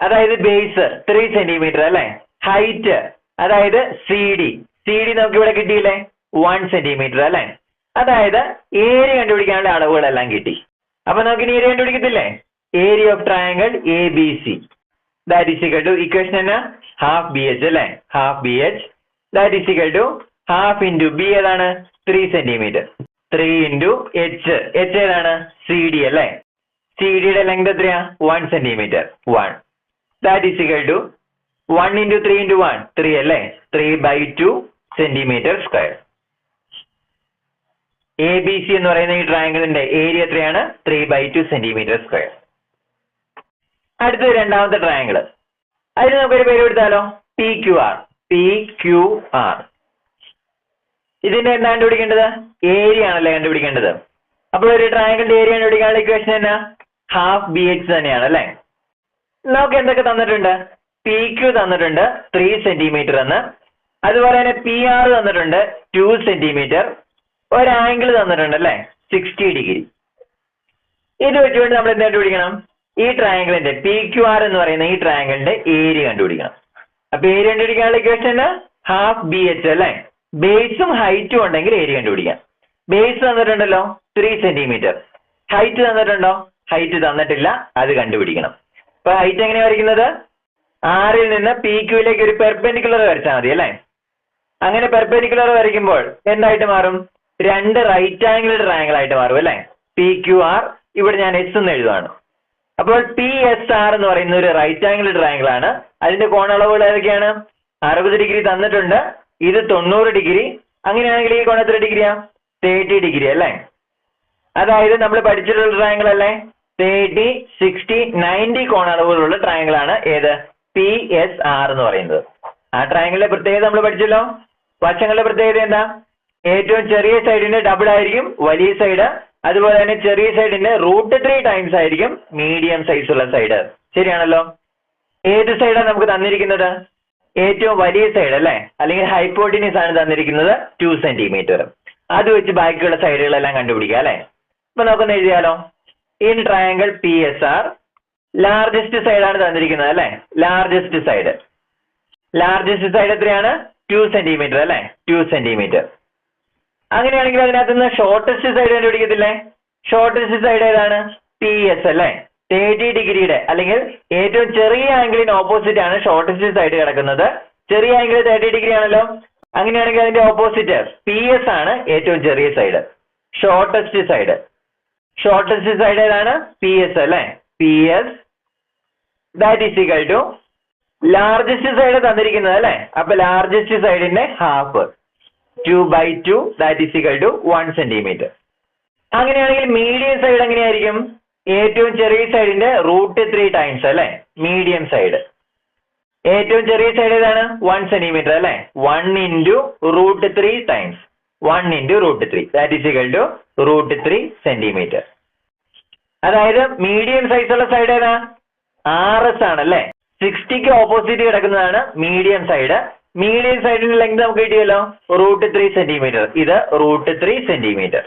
അതായത് ബേസ് ത്രീ സെന്റിമീറ്റർ അല്ലെ? ഹൈറ്റ് അതായത് സി ഡി സി ഡി നമുക്ക് ഇവിടെ കിട്ടിയില്ലേ? വൺ സെന്റിമീറ്റർ അല്ലെ? അതായത് ഏരിയ കണ്ടുപിടിക്കാനുള്ള അളവുകളെല്ലാം കിട്ടി. അപ്പൊ നമുക്ക് ഇനി area കണ്ടുപിടിക്കത്തില്ലേ area of triangle A B C that is to equation എന്നാ? ഹാഫ് ബി എച്ച് അല്ലെ? Half B H that is equal to half into B ഏതാണ്? Three centimetre three into H H ഏതാണ്? സി ഡി അല്ലേ? സി ഡിയുടെ ലെങ്ത് എത്രയാ? One centimetre one that is equal to one into three into one three അല്ലേ? Three by two centimetre square A B C എന്ന് പറയുന്ന ഈ ട്രയാങ്കിളിന്റെ ഏരിയ എത്രയാണ്? Three by two centimetre square അടുത്തത് രണ്ടാമത്തെ ട്രയാങ്കിൾ അതിന് നമുക്കൊരു പേര് കൊടുത്താലോ? P Q R P Q R ഇതിന്റെ എന്താ കണ്ടുപിടിക്കേണ്ടത്? ഏരിയ ആണല്ലേ കണ്ടുപിടിക്കേണ്ടത്. അപ്പോൾ ഒരു ട്രയാങ്കിളിന്റെ ഏരിയ കണ്ടുപിടിക്കാനുള്ള ഇക്വേഷൻ എന്നാ? ഹാഫ് ബി എച്ച് തന്നെയാണ് അല്ലേ? നമുക്ക് എന്തൊക്കെ തന്നിട്ടുണ്ട്? പി ക്യു തന്നിട്ടുണ്ട് ത്രീ സെന്റിമീറ്റർ എന്ന്. അതുപോലെ തന്നെ പി ആർ തന്നിട്ടുണ്ട് ടു സെന്റിമീറ്റർ ഒരു ആംഗിൾ തന്നിട്ടുണ്ട് അല്ലേ? സിക്സ്റ്റി ഡിഗ്രി ഇത് വെച്ചുകൊണ്ട് നമ്മൾ എന്ത് കണ്ടുപിടിക്കണം? ഈ ട്രയാങ്കിളിന്റെ പി ക്യു ആർ എന്ന് പറയുന്ന ഈ ട്രയാങ്കിളിന്റെ ഏരിയ കണ്ടുപിടിക്കണം. അപ്പൊ ഏരിയ കണ്ടുപിടിക്കാനുള്ള ഇക്വേഷൻ ഹാഫ് ബി എച്ച് അല്ലേ? ബേസും ഹൈറ്റും ഉണ്ടെങ്കിൽ ഏരിയ കണ്ടുപിടിക്കാം. ബേസ് തന്നിട്ടുണ്ടല്ലോ? ത്രീ സെന്റിമീറ്റർ ഹൈറ്റ് തന്നിട്ടുണ്ടോ? ഹൈറ്റ് തന്നിട്ടില്ല. അത് കണ്ടുപിടിക്കണം. അപ്പൊ ഹൈറ്റ് എങ്ങനെയാ വരയ്ക്കുന്നത്? ആറിൽ നിന്ന് പി ക്യൂയിലേക്ക് ഒരു പെർപെൻഡിക്കുലർ വരച്ചാൽ മതി അല്ലേ? അങ്ങനെ പെർപെൻഡിക്കുലർ വരയ്ക്കുമ്പോൾ എന്തായിട്ട് മാറും? രണ്ട് റൈറ്റ് ആംഗിൾ ട്രയാങ്കിൾ ആയിട്ട് മാറും അല്ലേ? പി ക്യു ആർ ഇവിടെ ഞാൻ എസ് എന്ന് എഴുതുവാണ്. അപ്പോൾ പി എസ് ആർ എന്ന് പറയുന്ന ഒരു റൈറ്റ് ആംഗിൾ ട്രയാങ്കിൾ ആണ്. അതിന്റെ കോണളവുകൾ ഏതൊക്കെയാണ്? അറുപത് ഡിഗ്രി തന്നിട്ടുണ്ട്. ഇത് തൊണ്ണൂറ് ഡിഗ്രി. അങ്ങനെയാണെങ്കിൽ ഈ കോൺ എത്ര ഡിഗ്രിയാ? തേർട്ടി ഡിഗ്രി അല്ലേ? അതായത് നമ്മൾ പഠിച്ചിട്ടുള്ള ട്രയാങ്കിൾ അല്ലേ? തേർട്ടി സിക്സ്റ്റി നയന്റി കോണളവുകളുള്ള ട്രയാങ്കിൾ ആണ് ഏത്? പി എസ് ആർ എന്ന് പറയുന്നത്. ആ ട്രയാങ്കിളിന്റെ പ്രത്യേകത നമ്മൾ പഠിച്ചല്ലോ. വശങ്ങളുടെ പ്രത്യേകത എന്താ? ഏറ്റവും ചെറിയ സൈഡിന്റെ ഡബിൾ ആയിരിക്കും വലിയ സൈഡ് അതുപോലെ തന്നെ ചെറിയ സൈഡിന്റെ റൂട്ട് ത്രീ ടൈംസ് ആയിരിക്കും മീഡിയം സൈസ് ഉള്ള സൈഡ് ശരിയാണല്ലോ? ഏത് സൈഡാണ് നമുക്ക് തന്നിരിക്കുന്നത്? ഏറ്റവും വലിയ സൈഡ് അല്ലേ? അല്ലെങ്കിൽ ഹൈപ്പോട്ടിനിസ് ആണ് തന്നിരിക്കുന്നത് ടു സെന്റിമീറ്റർ അത് വെച്ച് ബാക്കിയുള്ള സൈഡുകളെല്ലാം കണ്ടുപിടിക്കുക അല്ലേ? അപ്പൊ നമുക്കൊന്ന് എഴുതിയാലോ. In triangle P S R largest side ആണ് തന്നിരിക്കുന്നത് അല്ലേ? ലാർജസ്റ്റ് സൈഡ് ലാർജസ്റ്റ് സൈഡ് എത്രയാണ്? ടു സെന്റിമീറ്റർ അല്ലേ? ടു സെന്റിമീറ്റർ അങ്ങനെയാണെങ്കിൽ അതിനകത്ത് നിന്ന് ഷോർട്ടസ്റ്റ് സൈഡ് കണ്ടുപിടിക്കത്തില്ലേ? ഷോർട്ടസ്റ്റ് സൈഡ് ഏതാണ്? പി എസ് അല്ലേ? തേർട്ടി ഡിഗ്രിയുടെ അല്ലെങ്കിൽ ഏറ്റവും ചെറിയ ആംഗിളിന് ഓപ്പോസിറ്റ് ആണ് ഷോർട്ടസ്റ്റ് സൈഡ് കിടക്കുന്നത്. ചെറിയ ആംഗിൾ തേർട്ടി ഡിഗ്രി ആണല്ലോ. അങ്ങനെയാണെങ്കിൽ അതിന്റെ ഓപ്പോസിറ്റ് പി എസ് ആണ് ഏറ്റവും ചെറിയ side shortest side shortest side ഏതാണ്? പി എസ് അല്ലേ? P S that is equal to largest side തന്നിരിക്കുന്നത് അല്ലേ? അപ്പൊ largest സൈഡിന്റെ half two by two that is equal to one centimetre അങ്ങനെയാണെങ്കിൽ മീഡിയം സൈഡ് എങ്ങനെയായിരിക്കും? ഏറ്റവും ചെറിയ സൈഡിന്റെ റൂട്ട് ത്രീ ടൈംസ് അല്ലെ? മീഡിയം സൈഡ് ഏറ്റവും ചെറിയ സൈഡ് ഏതാണ്? വൺ സെന്റിമീറ്റർ അല്ലെ? One into root three times one into root three that is equal to root three centimetre അതായത് മീഡിയം സൈസ് ഉള്ള സൈഡ് ഏതാ? ആർ എസ് ആണ് അല്ലേ? സിക്സ്റ്റിക്ക് ഓപ്പോസിറ്റ് കിടക്കുന്നതാണ് മീഡിയം സൈഡ് മീഡിയം സൈഡിന്റെ ലെങ്ത് നമുക്ക് കിട്ടിയല്ലോ? റൂട്ട് ത്രീ സെന്റിമീറ്റർ ഇത് റൂട്ട് ത്രീ സെന്റിമീറ്റർ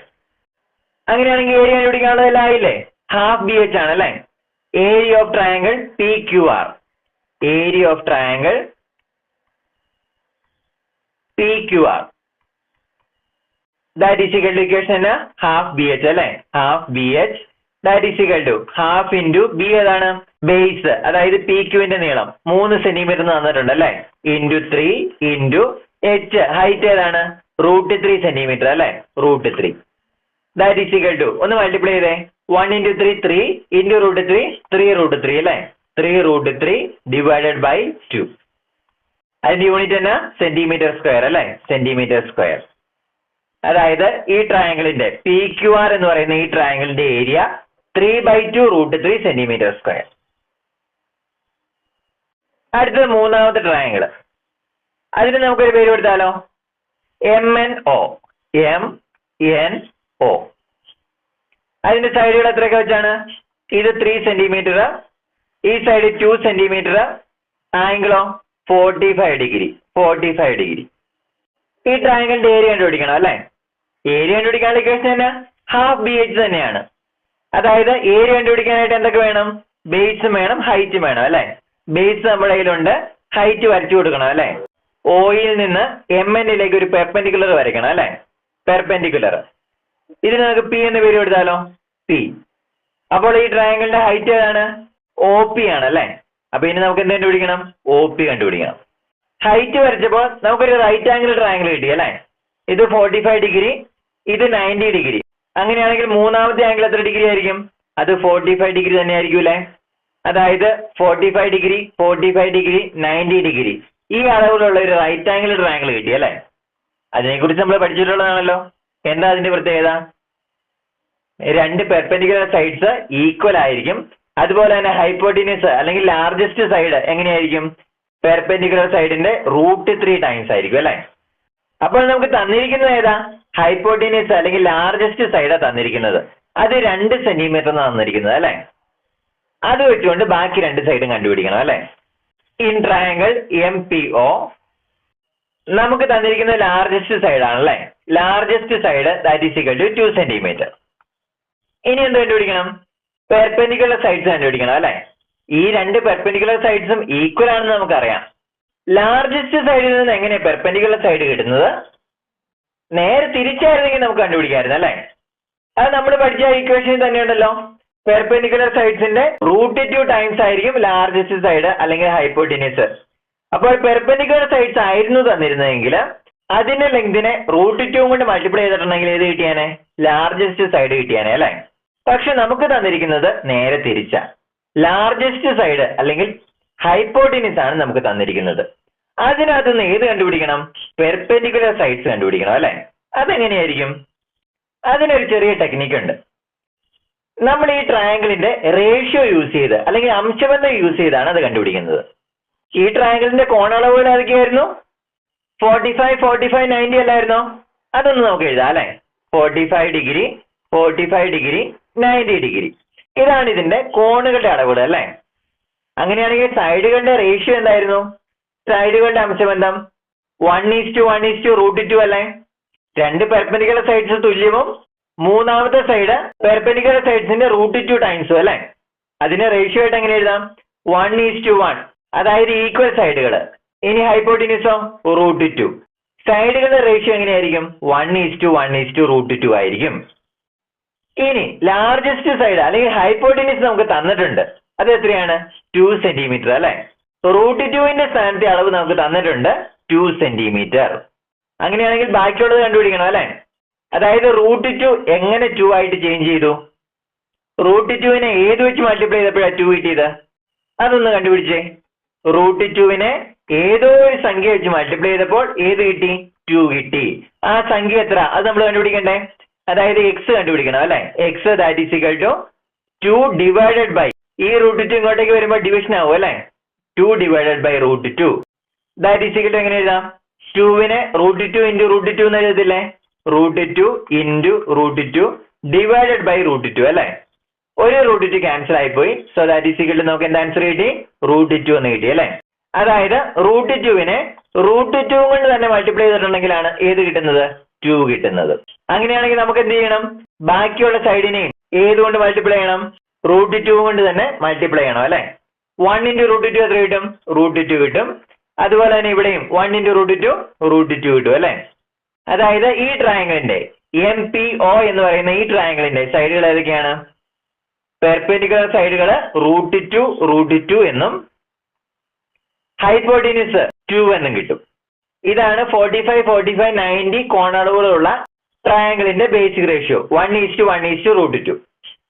അങ്ങനെയാണെങ്കിൽ ഏരിയ കണ്ടുപിടിക്കാനുള്ളതെല്ലാം ആയില്ലേ ഹാഫ് ബി എച്ച് ആണ് അല്ലേ? Area of triangle P Q R area of triangle P Q R that is equal to equation half B H അല്ലേ? Half B H that is equal to half into B ഏതാണ്? ബേസ് അതായത് പി ക്യുവിന്റെ നീളം. മൂന്ന് സെന്റിമീറ്റർ തന്നിട്ടുണ്ട് അല്ലേ? Into three into H height ഏതാണ്? റൂട്ട് ത്രീ സെന്റിമീറ്റർ അല്ലേ? Root three that is equal to ഒന്ന് മൾട്ടിപ്ലൈ ചെയ്തേ. One into three three into root three three root three അല്ലേ? Three root three divided by two അതിന്റെ യൂണിറ്റ് എന്നാ സെന്റിമീറ്റർ സ്ക്വയർ അല്ലേ? സെന്റിമീറ്റർ സ്ക്വയർ അതായത് ഈ ട്രയാങ്കിളിന്റെ പി ക്യു ആർ എന്ന് പറയുന്ന ഈ ട്രയാങ്കിളിന്റെ area three by two root three centimetre square അടുത്തത് മൂന്നാമത്തെ ട്രയാങ്കിൾ അതിന് നമുക്കൊരു പേര് കൊടുത്താലോ? M N O M N O അതിന്റെ സൈഡുകൾ എത്രയൊക്കെ വെച്ചാണ്? ഇത് ത്രീ സെന്റിമീറ്റർ ഈ side two centimetre ആംഗിളോ forty five degree forty five degree ഈ ട്രയാങ്കിളിന്റെ ഏരിയ കണ്ടുപിടിക്കണം അല്ലേ? ഏരിയ കണ്ടുപിടിക്കാനുള്ള ഇക്വേഷൻ തന്നെ ഹാഫ് ബി എച്ച് തന്നെയാണ്. അതായത് ഏരിയ കണ്ടുപിടിക്കാനായിട്ട് എന്തൊക്കെ വേണം? ബേസും വേണം ഹൈറ്റും വേണം അല്ലെ? ബേസ് നമ്മുടെ കയ്യിലുണ്ട് ഹൈറ്റ് വരച്ചു കൊടുക്കണം അല്ലെ? ഓയിൽ നിന്ന് എം എന്നിലേക്ക് ഒരു പെർപെൻഡിക്കുലർ വരയ്ക്കണം അല്ലെ? പെർപെൻഡിക്കുലർ ഇതിന് നമുക്ക് പി എന്ന പേര് കൊടുത്താലോ? പി അപ്പോൾ ഈ ട്രയാങ്കിളിന്റെ ഹൈറ്റ് ഏതാണ്? ഒ പി ആണ് അല്ലെ? അപ്പൊ ഇനി നമുക്ക് എന്ത് കണ്ടുപിടിക്കണം? ഒ പി കണ്ടുപിടിക്കണം. ഹൈറ്റ് വരച്ചപ്പോൾ നമുക്കൊരു റൈറ്റ് ആംഗിൾ ട്രയാങ്കിൾ കിട്ടി അല്ലെ? ഇത് ഫോർട്ടി ഫൈവ് ഡിഗ്രി ഇത് നയന്റി ഡിഗ്രി അങ്ങനെയാണെങ്കിൽ മൂന്നാമത്തെ ആംഗിൾ എത്ര ഡിഗ്രി ആയിരിക്കും? അത് ഫോർട്ടി ഫൈവ് ഡിഗ്രി തന്നെ ആയിരിക്കും അല്ലേ? അതായത് forty five degree forty five degree ninety degree ഈ അളവിലുള്ള ഒരു റൈറ്റ് ആംഗിൾ ട്രയാങ്കിൾ കിട്ടി അല്ലേ? അതിനെക്കുറിച്ച് നമ്മൾ പഠിച്ചിട്ടുള്ളതാണല്ലോ. എന്താ അതിന്റെ പ്രത്യേകത? രണ്ട് പെർപെൻഡിക്കുലർ സൈഡ്സ് ഈക്വൽ ആയിരിക്കും. അതുപോലെ തന്നെ ഹൈപ്പോട്ടിനിയസ് അല്ലെങ്കിൽ ലാർജസ്റ്റ് സൈഡ് എങ്ങനെയായിരിക്കും? പെർപെൻഡിക്കുലർ സൈഡിന്റെ റൂട്ട് ത്രീ ടൈംസ് ആയിരിക്കും അല്ലേ? അപ്പോൾ നമുക്ക് തന്നിരിക്കുന്നത് ഏതാ? ഹൈപ്പോട്ടീനിയസ് അല്ലെങ്കിൽ ലാർജസ്റ്റ് സൈഡാ തന്നിരിക്കുന്നത്. അത് രണ്ട് സെന്റിമീറ്റർ എന്നാണ് തന്നിരിക്കുന്നത് അല്ലെ? അത് വെച്ചുകൊണ്ട് ബാക്കി രണ്ട് സൈഡും കണ്ടുപിടിക്കണം അല്ലെ? In triangle M P O നമുക്ക് തന്നിരിക്കുന്ന ലാർജസ്റ്റ് സൈഡ് ആണല്ലേ largest side that is equal to two centimetre ഇനി എന്ത് കണ്ടുപിടിക്കണം? പെർപെൻഡിക്കുലർ സൈഡ്സ് കണ്ടുപിടിക്കണം അല്ലെ? ഈ രണ്ട് പെർപെൻഡിക്കുലർ സൈഡ്സും ഈക്വൽ ആണെന്ന് നമുക്കറിയാം. ലാർജസ്റ്റ് സൈഡിൽ നിന്ന് എങ്ങനെയാണ് പെർപെൻഡിക്കുലർ സൈഡ് കിട്ടുന്നത്? നേരെ തിരിച്ചായിരുന്നെങ്കിൽ നമുക്ക് കണ്ടുപിടിക്കാമായിരുന്നു അല്ലേ? അത് നമ്മൾ പഠിച്ച ഇക്വേഷൻ തന്നെയുണ്ടല്ലോ പെർപെൻഡിക്കുലർ സൈഡ്സിന്റെ റൂട്ട് ടു ടൈംസ് ആയിരിക്കും ലാർജസ്റ്റ് സൈഡ് അല്ലെങ്കിൽ ഹൈപ്പോട്ടിനിയസ് അപ്പോൾ പെർപെൻഡിക്കുലർ സൈഡ്സ് ആയിരുന്നു തന്നിരുന്നതെങ്കിൽ അതിന്റെ ലെങ്തിനെ റൂട്ട് ടു കൊണ്ട് മൾട്ടിപ്ലൈ ചെയ്തിട്ടുണ്ടെങ്കിൽ ഏത് കിട്ടിയാനെ? ലാർജസ്റ്റ് സൈഡ് കിട്ടിയാനെ അല്ലേ? പക്ഷെ നമുക്ക് തന്നിരിക്കുന്നത് നേരെ തിരിച്ച ലാർജസ്റ്റ് സൈഡ് അല്ലെങ്കിൽ ഹൈപ്പോട്ടിനിസ് ആണ് നമുക്ക് തന്നിരിക്കുന്നത്. അതിനകത്ത് നിന്ന് ഏത് കണ്ടുപിടിക്കണം? പെർപെൻഡിക്കുലർ സൈഡ്സ് കണ്ടുപിടിക്കണം അല്ലെ? അതെങ്ങനെയായിരിക്കും? അതിനൊരു ചെറിയ ടെക്നിക്ക് ഉണ്ട്. നമ്മൾ ഈ ട്രയാങ്കിളിന്റെ റേഷ്യോ യൂസ് ചെയ്ത് അല്ലെങ്കിൽ അംശബന്ധം യൂസ് ചെയ്താണ് അത് കണ്ടുപിടിക്കുന്നത്. ഈ ട്രയാങ്കിളിന്റെ കോണളവുകൾ ഏതൊക്കെയായിരുന്നു forty five forty five ninety അല്ലായിരുന്നോ? അതൊന്ന് നമുക്ക് എഴുതാം അല്ലെ? Forty five degree forty five degree ninety degree ഇതാണ് ഇതിന്റെ കോണുകളുടെ അളവുകൾ അല്ലെ? അങ്ങനെയാണെങ്കിൽ സൈഡുകളുടെ റേഷ്യോ എന്തായിരുന്നു? സൈഡുകളുടെ അംശബന്ധം one is to one is to root two അല്ലേ? രണ്ട് പെർപെൻഡിക്കുലർ സൈഡ്സ് തുല്യവും മൂന്നാമത്തെ സൈഡ് പെർപെൻഡിക്കുലർ സൈഡ്സിന്റെ റൂട്ട് ടു ടൈംസും അല്ലേ? അതിനെ റേഷ്യോ ആയിട്ട് എങ്ങനെ എഴുതാം? വൺ ഈസ് ടു വൺ അതായത് ഈക്വൽ സൈഡുകൾ ഇനി ഹൈപ്പോട്ടിനിസോ റൂട്ട് ടു സൈഡുകളുടെ റേഷ്യോ എങ്ങനെയായിരിക്കും? One is to one is to root two ആയിരിക്കും. ഇനി ലാർജസ്റ്റ് സൈഡ് അല്ലെങ്കിൽ ഹൈപ്പോട്ടിനിസ് നമുക്ക് തന്നിട്ടുണ്ട്. അത് എത്രയാണ്? ടു സെന്റിമീറ്റർ അല്ലെ? റൂട്ട് ടുവിന്റെ സ്ഥാനത്തെ അളവ് നമുക്ക് തന്നിട്ടുണ്ട് ടു സെന്റിമീറ്റർ അങ്ങനെയാണെങ്കിൽ ബാക്കിയുള്ളത് കണ്ടുപിടിക്കണം അല്ലേ? അതായത് റൂട്ട് ടു എങ്ങനെ ടു ആയിട്ട് ചേഞ്ച് ചെയ്തു? റൂട്ട് ടുവിനെ ഏത് വെച്ച് മൾട്ടിപ്ലൈ ചെയ്തപ്പോഴാണ് ടു കിട്ടിയത്? അതൊന്ന് കണ്ടുപിടിച്ചേ. റൂട്ട് ടുവിനെ ഏതോ ഒരു സംഖ്യ വെച്ച് മൾട്ടിപ്ലൈ ചെയ്തപ്പോൾ ഏത് കിട്ടി? ടു കിട്ടി. ആ സംഖ്യ എത്ര? അത് നമ്മൾ കണ്ടുപിടിക്കണ്ടേ? അതായത് എക്സ് കണ്ടുപിടിക്കണം അല്ലെ? X that is equal to two divided by ഈ റൂട്ട് ടു ഇങ്ങോട്ടേക്ക് വരുമ്പോൾ ഡിവിഷൻ ആവും അല്ലെ? Two divided by root two that is എങ്ങനെ എഴുതാം? ടുവിനെ root two into root two എന്ന് എഴുതത്തില്ലേ? Root two into root two divided by root two അല്ലെ? ഒരു റൂട്ട് ടു ക്യാൻസൽ ആയിപ്പോയി സോ ദാറ്റ് ഈസ് ഈക്വൽ നമുക്ക് എന്താ ആൻസർ കിട്ടി? റൂട്ട് ടു എന്ന് കിട്ടി അല്ലേ? അതായത് റൂട്ട് ടുവിനെ റൂട്ട് ടു കൊണ്ട് തന്നെ മൾട്ടിപ്ലൈ ചെയ്തിട്ടുണ്ടെങ്കിലാണ് ഏത് കിട്ടുന്നത്? ടു കിട്ടുന്നത്. അങ്ങനെയാണെങ്കിൽ നമുക്ക് എന്ത് ചെയ്യണം? ബാക്കിയുള്ള സൈഡിനെയും ഏതുകൊണ്ട് മൾട്ടിപ്ലൈ ചെയ്യണം? റൂട്ട് ടു കൊണ്ട് തന്നെ മൾട്ടിപ്ലൈ ചെയ്യണം അല്ലെ? വൺ ഇന്റു റൂട്ട് ടു എത്ര കിട്ടും? റൂട്ട് ടു കിട്ടും. അതുപോലെ തന്നെ ഇവിടെയും one into root two root two കിട്ടും അല്ലേ? അതായത് ഈ ട്രയാങ്കിളിന്റെ എം പി ഒ എന്ന് പറയുന്ന ഈ ട്രയാങ്കിളിന്റെ സൈഡുകൾ ഏതൊക്കെയാണ്? പെർപെൻഡിക്കുലർ സൈഡുകൾ റൂട്ട് ടു റൂട്ട് ടു എന്നും ഹൈപ്പോട്ടിനിസ് ടു എന്നും കിട്ടും. ഇതാണ് forty five forty five ninety കോണളവുകളുള്ള ട്രയാങ്കിളിന്റെ basic ratio one is to one is to root two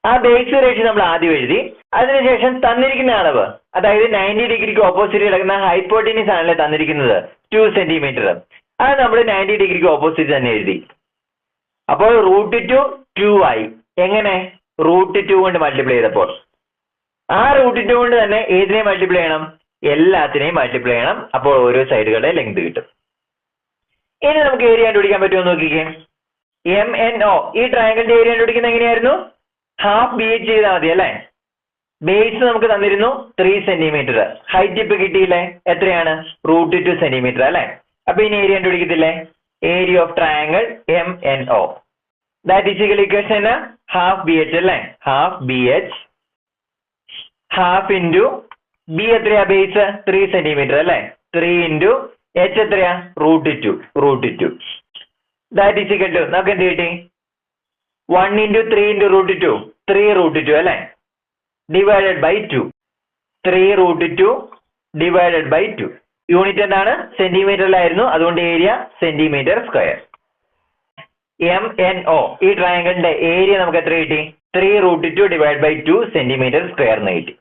ആ ബേസ് റേഷ്യോ നമ്മൾ ആദ്യം എഴുതി. അതിനുശേഷം തന്നിരിക്കുന്ന അളവ് അതായത് നയന്റി ഡിഗ്രിക്ക് ഓപ്പോസിറ്റ് കിടക്കുന്ന ഹൈപ്പോട്ടിനിസ് ആണല്ലേ തന്നിരിക്കുന്നത്? ടു സെന്റിമീറ്റർ അത് നമ്മൾ നയന്റി ഡിഗ്രിക്ക് ഓപ്പോസിറ്റ് തന്നെ എഴുതി. അപ്പോൾ റൂട്ട് ടു ടു ആയി എങ്ങനെ? റൂട്ട് ടു കൊണ്ട് മൾട്ടിപ്ലൈ ചെയ്തപ്പോൾ. ആ റൂട്ട് ടു കൊണ്ട് തന്നെ ഏതിനെ മൾട്ടിപ്ലൈ ചെയ്യണം? എല്ലാത്തിനെയും മൾട്ടിപ്ലൈ ചെയ്യണം. അപ്പോൾ ഓരോ സൈഡുകളുടെ ലെങ്ത് കിട്ടും. ഇനി നമുക്ക് ഏരിയ കണ്ടുപിടിക്കാൻ പറ്റുമോ നോക്കിക്കേ. എം എൻ ഒ ഈ ട്രയാങ്കിളിന്റെ ഏരിയ കണ്ടുപിടിക്കുന്നത് എങ്ങനെയായിരുന്നു? ഹാഫ് ബി എച്ച് ചെയ്താൽ മതി അല്ലേ? ബേസ് നമുക്ക് തന്നിരുന്നു ത്രീ സെന്റിമീറ്റർ ഹൈറ്റ് ഇപ്പൊ കിട്ടിയില്ലേ? എത്രയാണ്? റൂട്ട് ടു സെന്റിമീറ്റർ അല്ലെ? അപ്പൊ ഇനി area കണ്ടുപിടിക്കത്തില്ലേ? Area of triangle M N O that is equation half B H അല്ലേ? Half B H half into B എത്രയാ ബേസ് ത്രീ സെന്റിമീറ്റർ അല്ലേ? ത്രീ ഇന്റു എച്ച് എത്രയാ? Root two root two that is equal to നമുക്ക് എന്ത് കിട്ടി? One into three into root two three root two അല്ലേ? Divided by two three root two divided by two unit എന്താണ്? സെന്റിമീറ്ററിലായിരുന്നു അതുകൊണ്ട് area centimetre square M N O ഈ ട്രയാങ്കിളിന്റെ ഏരിയ നമുക്ക് എത്ര കിട്ടി? Three root two divide by two centimetre square എന്ന് കിട്ടി.